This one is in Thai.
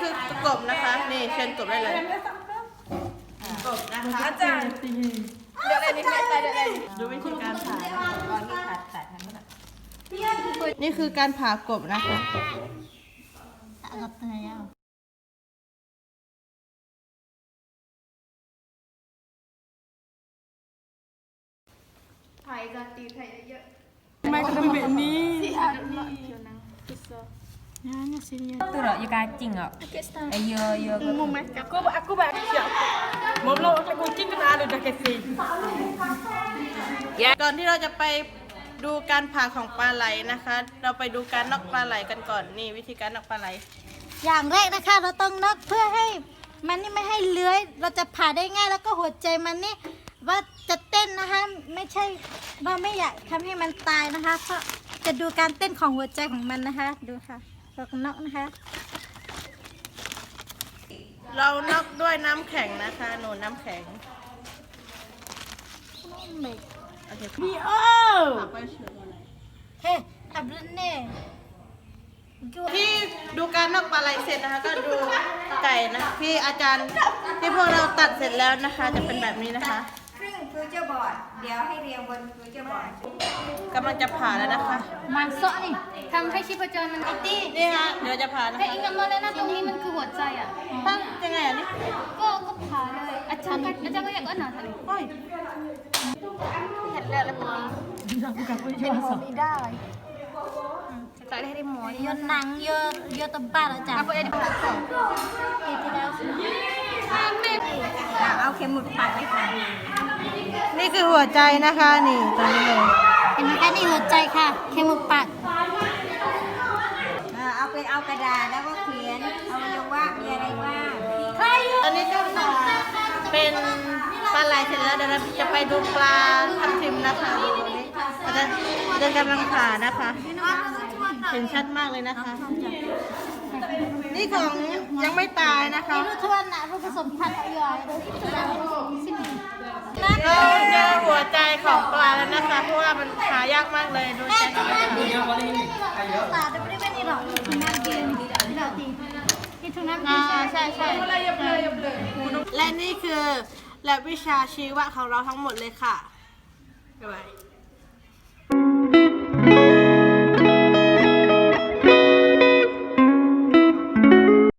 คือกบนะคะ นี่เชิญกบได้เลยกบนะคะอาจารย์เดี๋ยวอะไรนี่แม่ใจเดี๋ยวอะไรดูวิธีการผ่านี่คือการผ่ากบนะคะไม่ก็เป็นแบบนี้ Itu loh, ya cacing kok. Eh, yo yo. Aku aku baru siap. Mau lo kucing kan ada udah kesini. ก่อนที่เราจะไปดูการผ่าของปลาไหลนะคะ เราไปดูการนอกปลาไหลกันก่อน นี่วิธีการนอกปลาไหล อย่างแรกนะคะ เราต้องนอกเพื่อให้มันนี่ไม่ให้เลื้อย เราจะผ่าได้ง่ายแล้วก็หัวใจมันนี่ว่าจะเต้นนะคะ ไม่ใช่เราไม่อยากทำให้มันตายนะคะเพราะจะดูการเต้นของหัวใจของมันนะคะ ดูค่ะเรกนกนะคะ เรานอกด้วยน้ำแข็งนะคะ หนูน้ำแข็งโอเคพี่โอ้เฮ้อับดุลเน่ที่ดูการนอกปลาไหลเสร็จนะคะ ก็ดูไก่นะที่อาจารย์ที่พวกเราตัดเสร็จแล้วนะคะ จะเป็นแบบนี้นะคะครึ่งฟิวเจอร์บอร์ดเดี๋ยวให้เรียงบนฟิวเจอร์บอร์ดกำลังจะผ่าแล้วนะคะ มันซาะนี่ำให้ชีพจรมันไอ้ตี้นี่ค่ะเดี๋ยวจะผ่านะแต่คะอีกอย่างมาเลยนะตรงนี้มันคือหัวใจอะ ตั้งยังไงอะนี่ก็ก็ผ่าเลยอาจารย์ก็อาจารย์ก็อยากก็หนาทะเลโอ้ยเห็นแล้วแล้วมันเป็นหมอไม่ได้แต่ได้ได้หมอโยนหนังโยนโยนตะบ้านอาจารย์ apa yang dipaksa ปีที่แล้วอะเอาเข็มหมุดปัดไว้ก่อนนี่คือหัวใจนะคะนี่ตรงนี้เลย เห็นไหมคะนี่หัวใจค่ะเคมุกปาก ปลาไหลเสร็จแล้วเดี๋ยวเราจะไปดูปลาทับทิมนะคะดูนี่อาจารย์อาจารย์กำลังผ่านะคะ เห็นชัดมากเลยนะคะ นี่ของยังไม่ตายนะคะรูทวนนะรูผสมพันธุ์ออยอยสิ้นเราเจอหัวใจของปลาแล้วนะคะ เพราะว่ามันหายากมากเลยดูแม่ใจตรงนั้นนี่ตาจะไม่ได้ไม่นี่หรอกถุงน้ำเกลือนี่เราตีนี่ถุงน้ำเกลือ่าอใช่ใช่และนี่คือ และวิชาชีวะของเราทั้งหมดเลยค่ะบ๊ายบาย